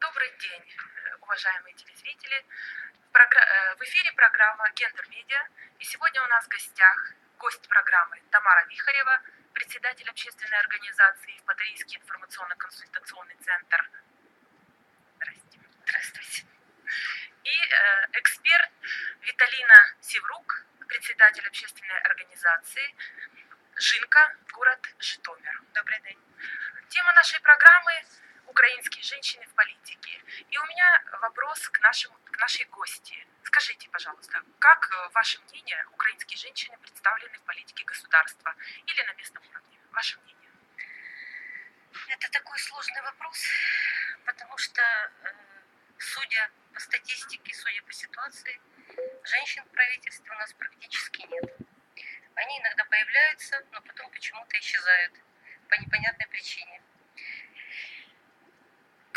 Добрый день, э, уважаемые телезрители. В, э, в эфире программа «Гендер Медиа». И сегодня у нас в гостях гость программы Тамара Вихарева, председатель общественной организации Евпаторийский информационно-консультационный центр. Здравствуйте. И э, эксперт Виталина Севрук, председатель общественной организации Жинка, город Житомир. Добрый день. Тема нашей программы «Украинские женщины в политике». И у меня вопрос к, нашему, к нашей гости. Скажите, пожалуйста, как, э, ваше мнение, украинские женщины представлены в политике государства или на местном уровне? Ваше мнение? Это такой сложный вопрос, потому что, э, судя по статистике, судя по ситуации, женщин в правительстве у нас практически нет. Они иногда появляются, но потом почему-то исчезают по непонятной причине.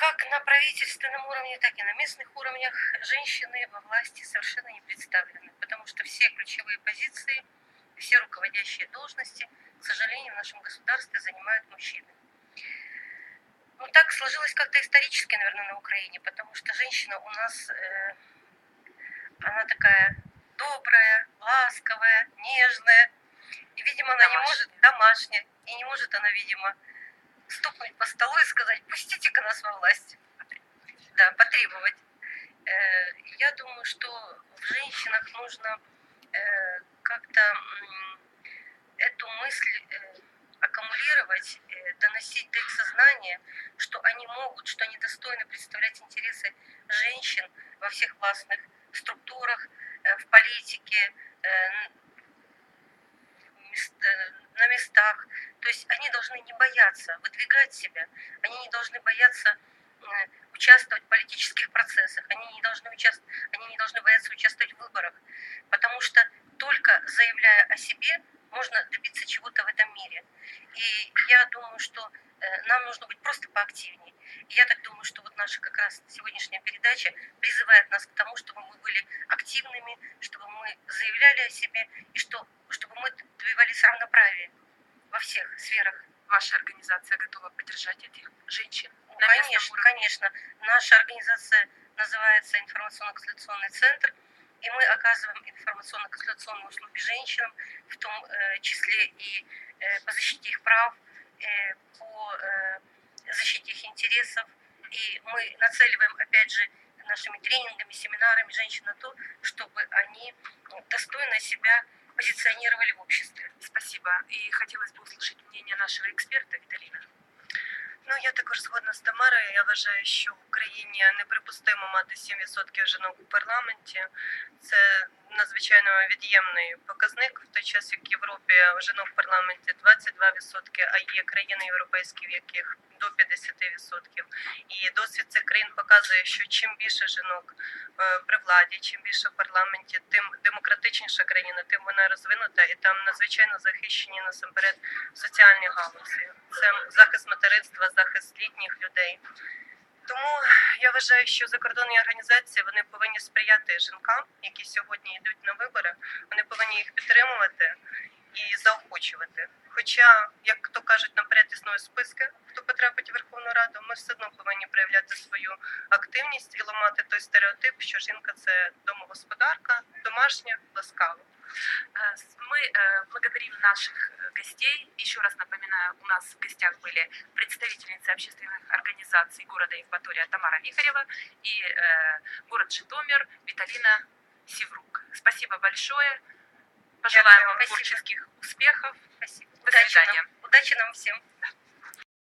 Как на правительственном уровне, так и на местных уровнях женщины во власти совершенно не представлены, потому что все ключевые позиции, все руководящие должности, к сожалению, в нашем государстве занимают мужчины. Ну, так сложилось как-то исторически, наверное, на Украине, потому что женщина у нас, э, она такая добрая, ласковая, нежная. И, видимо, она не Домашняя. может, домашняя, и не может она, видимо, стукнуть по столу и сказать, пустите-ка нас во власть. Да, потребовать. Э, я думаю, что в женщинах нужно э, как-то эту мысль э, аккумулировать, доносить до их сознания, что они могут, что они достойны представлять интересы женщин во всех властных структурах, в политике, на местах. То есть они должны не бояться выдвигать себя, они не должны бояться участвовать в политических процессах, они не должны участвовать, они не должны бояться участвовать в выборах, потому что только заявляя о себе, можно добиться чего-то в этом мире. И я думаю, что э, нам нужно быть просто поактивнее. И я так думаю, что вот наша как раз сегодняшняя передача призывает нас к тому, чтобы мы были активными, чтобы мы заявляли о себе и что, чтобы мы добивались равноправия во всех сферах. Ваша организация готова поддержать этих женщин? Ну, конечно, уровне? конечно. Наша организация называется информационно-консультационный центр, и мы оказываем информационно-консультационные услуги женщинам, в том э, числе и э, по защите их прав, э, по защите их интересов. И мы нацеливаем, опять же, нашими тренингами, семинарами женщин на то, чтобы они достойно себя позиционировали в обществе. Спасибо. И хотелось бы услышать мнение нашего эксперта Виталина. Ну я також згодна з Тамарою. Я вважаю, що в Україні неприпустимо мати 7% жінок у парламенті. Це надзвичайно від'ємний показник, в той час як в Європі жінок в парламенті 22%, а є країни європейські, в яких до 50%. І досвід цих країн показує, що чим більше жінок е, при владі, чим більше в парламенті, тим демократичніша країна, тим вона розвинута, і там надзвичайно захищені насамперед соціальні галузі. Це захист материнства, захист літніх людей. Тому я вважаю, що закордонні організації вони повинні сприяти жінкам, які сьогодні йдуть на вибори. Вони повинні їх підтримувати і заохочувати. Хоча, як то кажуть, наперед існує списки, хто потрапить в Верховну Раду, ми все одно повинні проявляти свою активність і ламати той стереотип, що жінка це домогосподарка, домашня, ласкава. Э, с- Мы э, благодарим наших э, гостей. Еще раз напоминаю, у нас в гостях были представительницы общественных организаций города Евпатория Тамара Вихарева и э, город Житомир Виталина Севрук. Спасибо большое. Пожелаем вам Спасибо. творческих успехов. Спасибо. До Удачи свидания. нам, удачи нам всем.